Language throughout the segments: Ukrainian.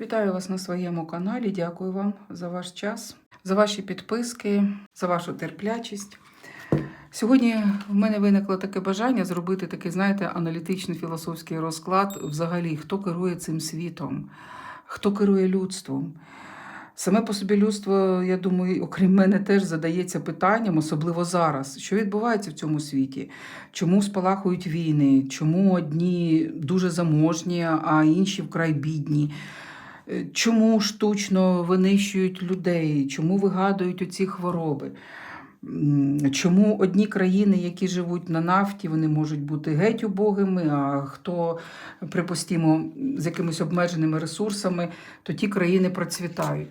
Вітаю вас на своєму каналі. Дякую вам за ваш час, за ваші підписки, за вашу терплячість. Сьогодні в мене виникло таке бажання зробити такий, знаєте, аналітичний філософський розклад взагалі, хто керує цим світом, хто керує людством. Саме по собі людство, я думаю, окрім мене, теж задається питанням, особливо зараз, що відбувається в цьому світі, чому спалахують війни, чому одні дуже заможні, а інші вкрай бідні. Е, Чому штучно винищують людей, чому вигадують оці хвороби? Чому одні країни, які живуть на нафті, вони можуть бути геть убогими, а хто, припустимо, з якимись обмеженими ресурсами, то ті країни процвітають.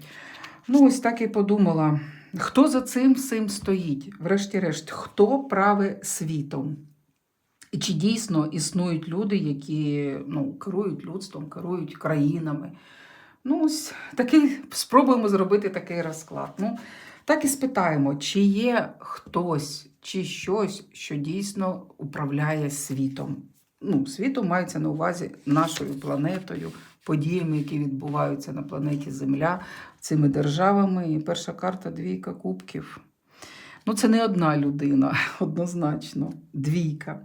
Ну, ось так і подумала. Хто за цим всім стоїть? Врешті-решт, хто праве світом? І чи дійсно існують люди, які ну, керують людством, керують країнами? Ну, ось такий, спробуємо зробити такий розклад. Ну, так і спитаємо, чи є хтось чи щось, що дійсно управляє світом. Ну, світом мається на увазі нашою планетою, подіями, які відбуваються на планеті Земля, цими державами. І перша карта двійка кубків. Ну, це не одна людина, однозначно, двійка.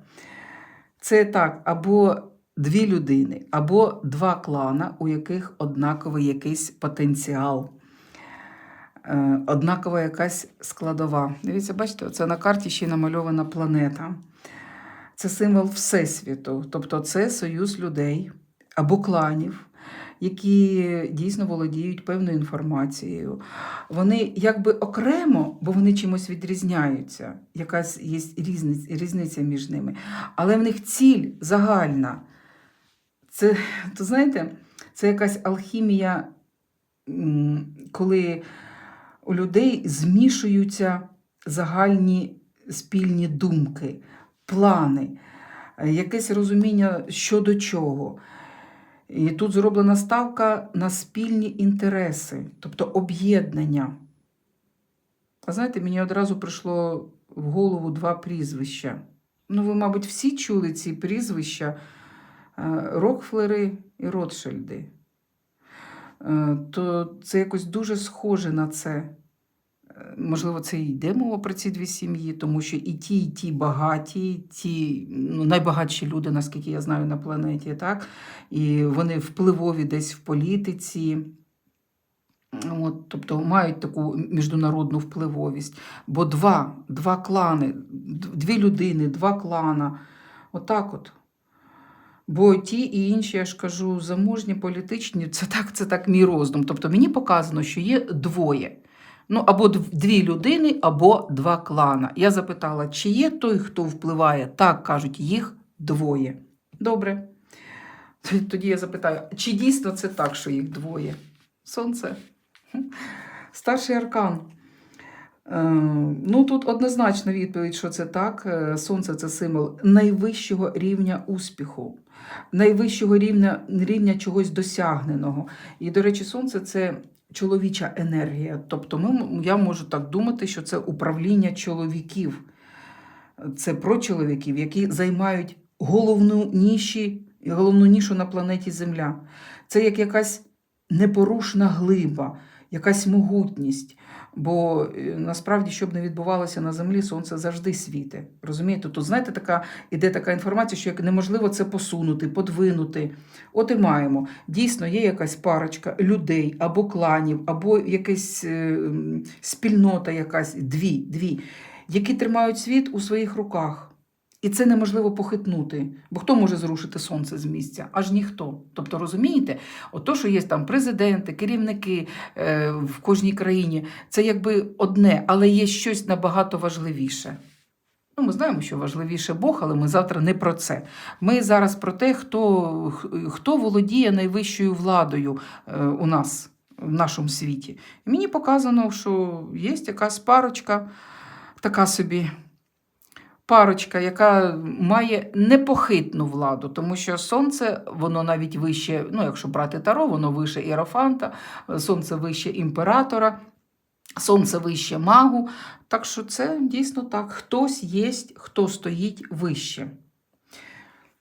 Це так, або дві людини, або два клана, у яких однаковий якийсь потенціал, е, однакова якась складова. Дивіться, бачите, це на карті ще намальована планета. Це символ Всесвіту, тобто це союз людей або кланів, які дійсно володіють певною інформацією. Вони якби окремо, бо вони чимось відрізняються, якась є різниця, різниця між ними, але в них ціль загальна. Це, то знаєте, це якась алхімія, коли у людей змішуються загальні спільні думки, плани, якесь розуміння щодо чого. І тут зроблена ставка на спільні інтереси, тобто об'єднання. А знаєте, мені одразу прийшло в голову два прізвища. Ну, ви, мабуть, всі чули ці прізвища Рокфлери і Ротшильди. Е, То це якось дуже схоже на це. Е, Можливо, це і йде мова про ці дві сім'ї, тому що і ті, і ті багаті, ті ну, найбагатші люди, наскільки я знаю, на планеті, так? і вони впливові десь в політиці. От, тобто мають таку міжнародну впливовість. Бо два, два клани, дві людини, два клана. Отак от. Бо ті і інші, я ж кажу, заможні, політичні, це так, це так мій роздум. Тобто мені показано, що є двоє. Ну, або дві людини, або два клана. Я запитала, чи є той, хто впливає? Так, кажуть, їх двоє. Добре. Тоді я запитаю, чи дійсно це так, що їх двоє? Сонце. Старший аркан. Е, Ну, тут однозначна відповідь, що це так. Е, Сонце це символ найвищого рівня успіху, найвищого рівня, рівня чогось досягненого. І, до речі, сонце це чоловіча енергія. Тобто ми, я можу так думати, що це управління чоловіків. Це про чоловіків, які займають головну ніші, головну нішу на планеті Земля. Це як якась непорушна глиба, якась могутність. Бо е, насправді, що б не відбувалося на землі, сонце завжди світе. Розумієте? Тут, знаєте, така іде така інформація, що як неможливо це посунути, подвинути. От і маємо. Дійсно, є якась парочка людей або кланів, або якась е, спільнота, якась дві, дві, які тримають світ у своїх руках. І це неможливо похитнути. Бо хто може зрушити сонце з місця? Аж ніхто. Тобто, розумієте, от то, що є там президенти, керівники е, в кожній країні, це якби одне, але є щось набагато важливіше. Ну, ми знаємо, що важливіше Бог, але ми завтра не про це. Ми зараз про те, хто, хто володіє найвищою владою е, у нас в нашому світі. І мені показано, що є якась парочка, така собі парочка, яка має непохитну владу, тому що сонце, воно навіть вище, ну якщо брати таро, воно вище іерофанта, сонце вище імператора. Сонце вище магу, так що це дійсно так. Хтось є, хто стоїть вище.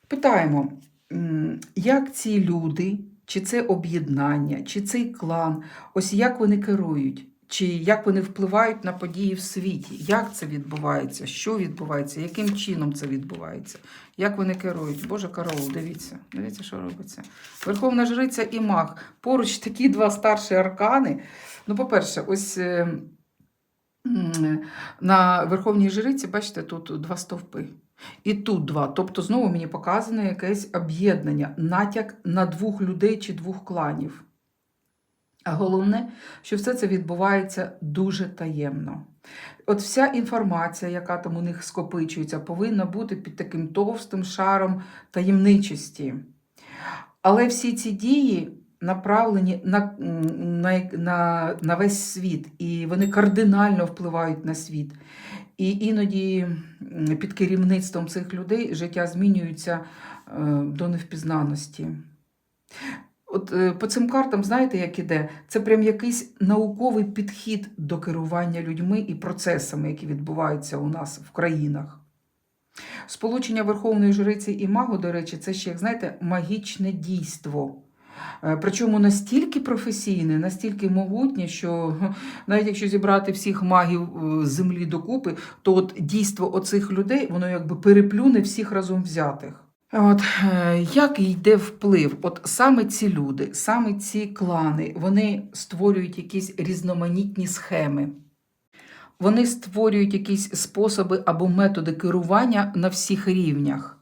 Питаємо, як ці люди чи це об'єднання, чи цей клан, ось як вони керують, чи як вони впливають на події в світі, як це відбувається, що відбувається, яким чином це відбувається, як вони керують. Боже караул, дивіться, дивіться, що робиться. Верховна Жриця і маг. Поруч такі два старші аркани. Ну, по-перше, ось. е, На Верховній Жриці, бачите, тут два стовпи. І тут два. Тобто, знову мені показано якесь об'єднання, натяк на двох людей чи двох кланів. А головне, що все це відбувається дуже таємно. От вся інформація, яка там у них скопичується, повинна бути під таким товстим шаром таємничості. Але всі ці дії направлені на, на, на, на весь світ, і вони кардинально впливають на світ. І іноді під керівництвом цих людей життя змінюється е, до невпізнаності. От е, по цим картам, знаєте, як іде? Це прям якийсь науковий підхід до керування людьми і процесами, які відбуваються у нас в країнах. Сполучення Верховної Жриці і Магу, до речі, це ще, як знаєте, магічне дійство. Е, Причому настільки професійне, настільки могутнє, що навіть якщо зібрати всіх магів е, землі докупи, то от дійство оцих людей воно якби переплюне всіх разом взятих. От е, як йде вплив? От саме ці люди, саме ці клани, вони створюють якісь різноманітні схеми. Вони створюють якісь способи або методи керування на всіх рівнях.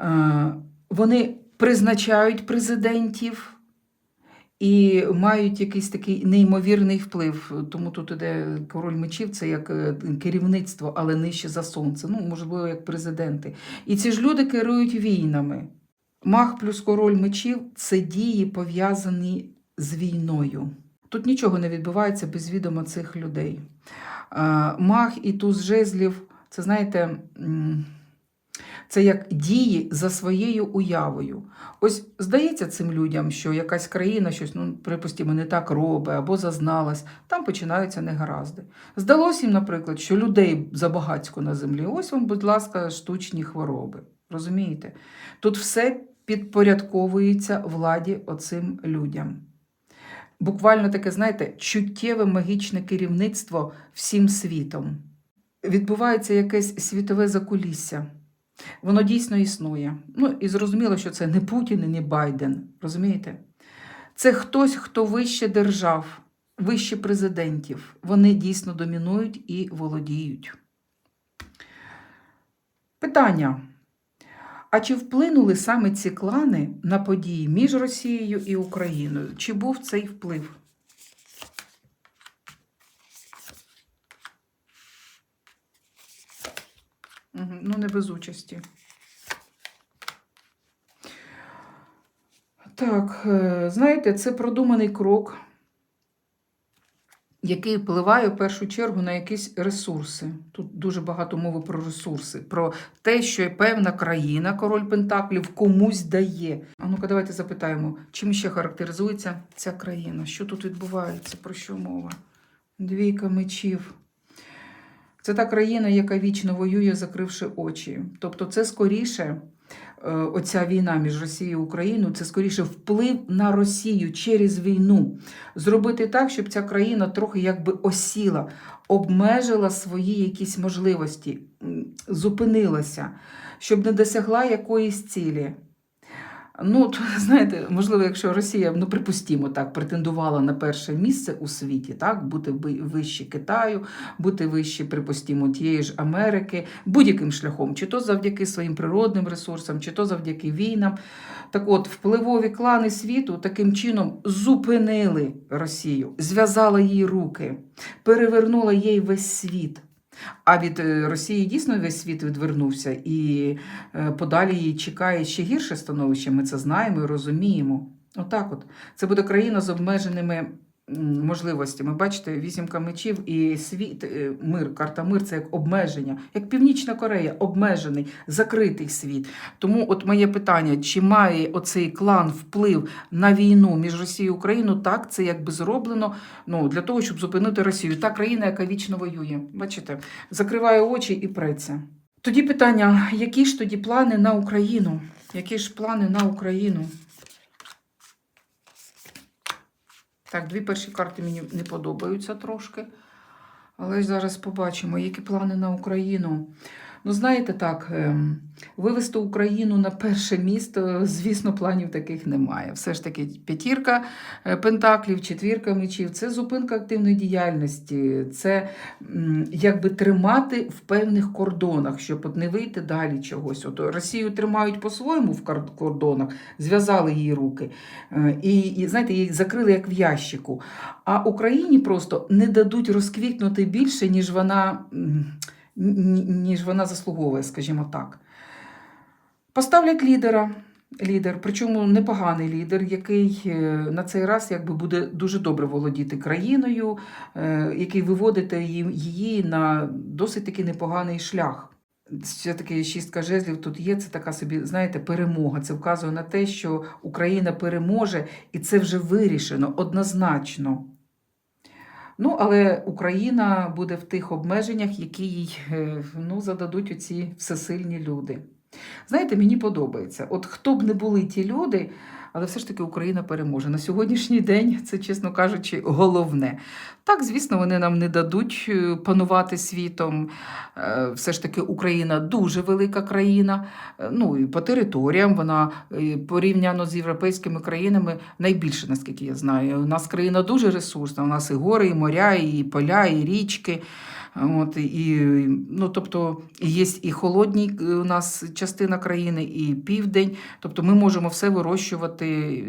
Е, Вони призначають президентів і мають якийсь такий неймовірний вплив. Тому тут іде король мечів, це як е, керівництво, але нижче за сонце. Ну, можливо, як президенти. І ці ж люди керують війнами. Маг плюс король мечів це дії, пов'язані з війною. Тут нічого не відбувається без відома цих людей. Маг і туз жезлів, це знаєте, це як дії за своєю уявою. Ось здається цим людям, що якась країна щось, ну, припустимо, не так робить або зазналась, там починаються негаразди. Здалося їм, наприклад, що людей забагацько на землі. Ось вам, будь ласка, штучні хвороби. Розумієте? Тут все підпорядковується владі оцим людям. Буквально таке, знаєте, чуттєве магічне керівництво всім світом. Відбувається якесь світове закулісся. Воно дійсно існує. Ну і зрозуміло, що це не Путін і не Байден. Розумієте? Це хтось, хто вище держав, вище президентів. Вони дійсно домінують і володіють. Питання. А чи вплинули саме ці клани на події між Росією і Україною? Чи був цей вплив? Мгм, Ну, не без участі. Так, е, знаєте, це продуманий крок, який впливає в першу чергу на якісь ресурси. Тут дуже багато мови про ресурси, про те, що певна країна, король Пентаклів, комусь дає. А ну-ка, давайте запитаємо, чим ще характеризується ця країна? Що тут відбувається? Про що мова? Двійка мечів. Це та країна, яка вічно воює, закривши очі. Тобто, це скоріше, е, оця війна між Росією і Україною, це скоріше вплив на Росію через війну. Зробити так, щоб ця країна трохи якби осіла, обмежила свої якісь можливості, зупинилася, щоб не досягла якоїсь цілі. Ну, то, знаєте, можливо, якщо Росія, ну припустімо так, претендувала на перше місце у світі, так, бути вище Китаю, бути вище, припустімо, тієї ж Америки, будь-яким шляхом, чи то завдяки своїм природним ресурсам, чи то завдяки війнам. Так от, впливові клани світу таким чином зупинили Росію, зв'язали їй руки, перевернула їй весь світ. А від е, Росії дійсно весь світ відвернувся, і е, подалі її чекає ще гірше становище. Ми це знаємо і розуміємо. Отак от. Це буде країна з обмеженими можливостями. Бачите, вісімка мечів і світ, е, мир, карта мир це як обмеження, як Північна Корея, обмежений, закритий світ. Тому от моє питання: чи має оцей клан вплив на війну між Росією і Україною? Так, це якби зроблено ну, для того, щоб зупинити Росію. Та країна, яка вічно воює. Бачите, закриває очі і преться. Тоді питання: які ж тоді плани на Україну? Які ж плани на Україну? Так, дві перші карти мені не подобаються трошки. Але зараз побачимо, які плани на Україну. Ну, знаєте так, ем, вивести Україну на перше місто, звісно, планів таких немає. Все ж таки, п'ятірка е, пентаклів, четвірка мечів це зупинка активної діяльності, це якби тримати в певних кордонах, щоб от не вийти далі чогось. От Росію тримають по-своєму в кордонах, зв'язали її руки. Е, І, і знаєте, її закрили як в ящику. А Україні просто не дадуть розквітнути більше, ніж вона, ніж вона заслуговує, скажімо так. Поставлять лідера. Лідер, причому непоганий лідер, який е, на цей раз якби буде дуже добре володіти країною, е, який виводите її, на досить таки непоганий шлях. Все-таки шістка жезлів тут є, це така собі, знаєте, перемога. Це вказує на те, що Україна переможе, і це вже вирішено однозначно. Ну, але Україна буде в тих обмеженнях, які їй е, ну, зададуть оці всесильні люди. Знаєте, мені подобається. От хто б не були ті люди, але все ж таки Україна переможе. На сьогоднішній день це, чесно кажучи, головне. Так, звісно, вони нам не дадуть е, панувати світом. Е, Все ж таки Україна дуже велика країна. Е, Ну і по територіям вона порівняно з європейськими країнами найбільше, наскільки я знаю. У нас країна дуже ресурсна. У нас і гори, і моря, і поля, і річки. От, і, ну, тобто є і холодні е, у нас частина країни, і південь. Тобто ми можемо все вирощувати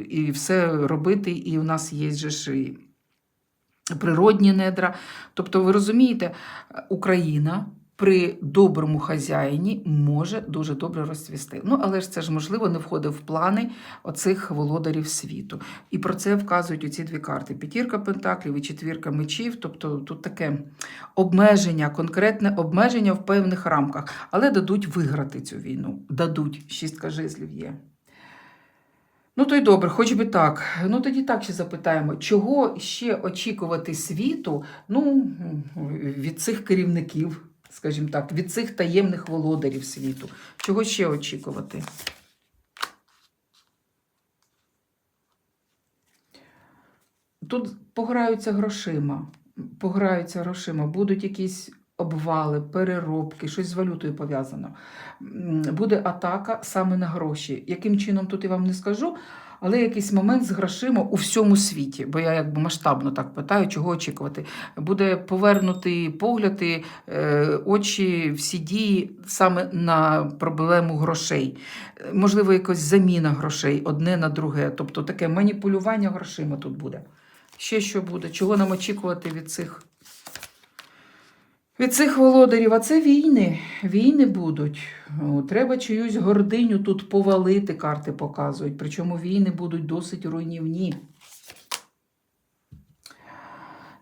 і все робити, і у нас є ж природні недра. Тобто, ви розумієте, Україна при доброму хазяїні може дуже добре розцвісти. Ну, але ж це ж можливо не входить в плани оцих володарів світу. І про це вказують оці дві карти: п'ятірка пентаклів і четвірка мечів. Тобто тут таке обмеження, конкретне обмеження в певних рамках, але дадуть виграти цю війну. Дадуть. Шістка жезлів є. Ну, то й добре, хоч би так. Ну, тоді так ще запитаємо, чого ще очікувати світу ну, від цих керівників, скажімо так, від цих таємних володарів світу? Чого ще очікувати? Тут пограються грошима, пограються грошима, будуть якісь обвали, переробки, щось з валютою пов'язано. Буде атака саме на гроші. Яким чином тут я вам не скажу, але якийсь момент з грошима у всьому світі, бо я якби масштабно так питаю, чого очікувати. Буде повернути погляди, е, очі, всі дії саме на проблему грошей. Можливо, якась заміна грошей одне на друге. Тобто таке маніпулювання грошима тут буде. Ще що буде? Чого нам очікувати від цих? Від цих володарів, а це війни. Війни будуть. Треба чиюсь гординю тут повалити, карти показують. Причому війни будуть досить руйнівні.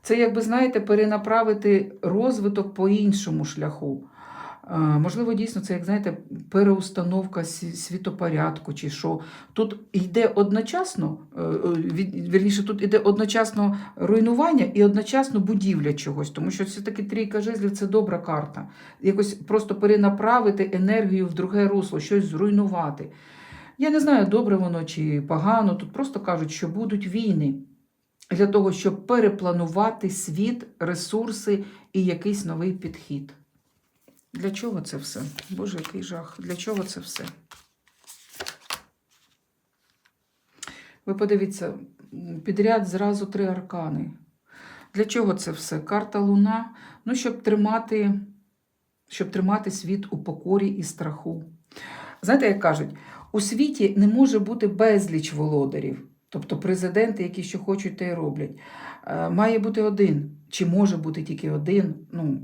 Це, якби, знаєте, перенаправити розвиток по іншому шляху. Можливо, дійсно, це, як знаєте, переустановка світопорядку чи що. Тут йде одночасно, е, е, вірніше, тут йде одночасно руйнування і одночасно будівля чогось, тому що все-таки трійка жезлів це добра карта. Якось просто перенаправити енергію в друге русло, щось зруйнувати. Я не знаю, добре воно чи погано. Тут просто кажуть, що будуть війни для того, щоб перепланувати світ, ресурси і якийсь новий підхід. Для чого це все? Боже, який жах. Для чого це все? Ви подивіться, підряд зразу три аркани. Для чого це все? Карта Луна. Ну, щоб тримати, щоб тримати світ у покорі і страху. Знаєте, як кажуть, у світі не може бути безліч володарів, тобто президенти, які що хочуть, те й роблять. Е, Має бути один, чи може бути тільки один, ну,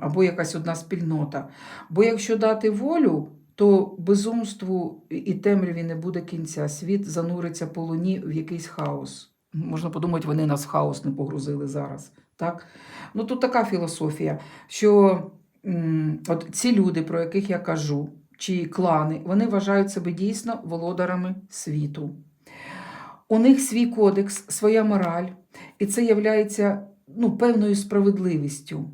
або якась одна спільнота. Бо якщо дати волю, то безумству і темряві не буде кінця. Світ зануриться по луні в якийсь хаос. Можна подумати, вони нас в хаос не погрузили зараз. Так? Ну, тут така філософія, що от ці люди, про яких я кажу, чи клани, вони вважають себе дійсно володарами світу. У них свій кодекс, своя мораль, і це є ну, певною справедливістю.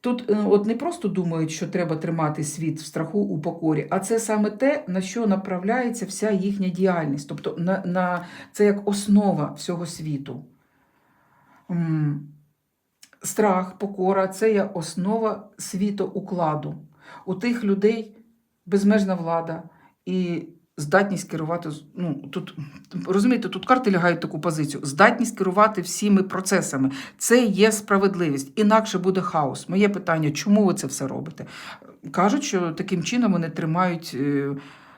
Тут е, от не просто думають, що треба тримати світ в страху у покорі, а це саме те, на що направляється вся їхня діяльність. Тобто на, на, це як основа всього світу. страх, покора це є основа світоукладу. У тих людей безмежна влада і здатність керувати. Ну, тут, розумієте, тут карти лягають таку позицію. Здатність керувати всіми процесами. Це є справедливість. Інакше буде хаос. Моє питання, чому ви це все робите? Кажуть, що таким чином вони тримають е,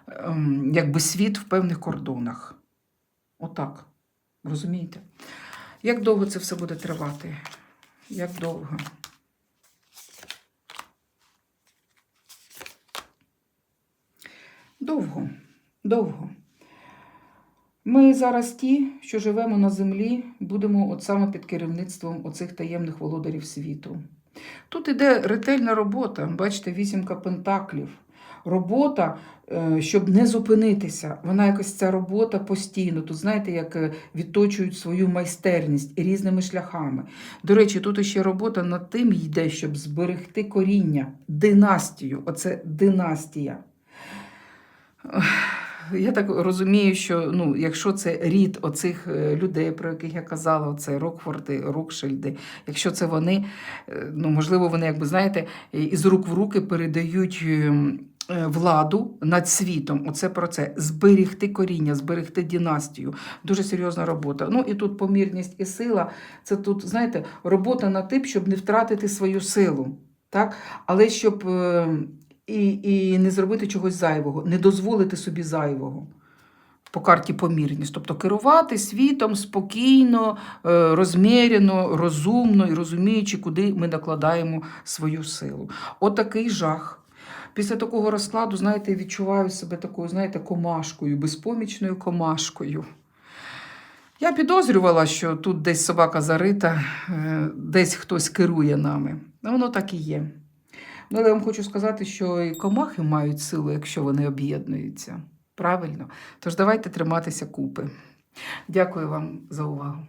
ем, якби світ в певних кордонах. Отак. Розумієте? Як довго це все буде тривати? Як довго? Довго, довго. Ми зараз ті, що живемо на землі, будемо от саме під керівництвом оцих таємних володарів світу. Тут іде ретельна робота, бачите, вісімка пентаклів. Робота, е, щоб не зупинитися. Вона якось ця робота постійно. Тут знаєте, як е, відточують свою майстерність різними шляхами. До речі, тут ще робота над тим йде, щоб зберегти коріння, династію. Оце династія. Я так розумію, що ну, якщо це рід оцих е, людей, про яких я казала, оце Рокфорди, Рокшильди, якщо це вони, е, ну можливо, вони, якби знаєте, із рук в руки передають ем, е, владу над світом. Оце про це зберегти коріння, зберегти династію. Дуже серйозна робота. Ну і тут помірність і сила. Це тут, знаєте, робота над тим, щоб не втратити свою силу. Так? Але щоб е, і, і не зробити чогось зайвого, не дозволити собі зайвого. По карті помірність, тобто керувати світом спокійно, е, розмірено, розумно і розуміючи, куди ми накладаємо свою силу. Отакий жах. Після такого розкладу, знаєте, відчуваю себе такою, знаєте, комашкою, безпомічною комашкою. Я підозрювала, що тут десь собака зарита, е, десь хтось керує нами. Воно так і є. Ну, але я вам хочу сказати, що і комахи мають силу, якщо вони об'єднуються. Правильно? Тож давайте триматися купи. Дякую вам за увагу.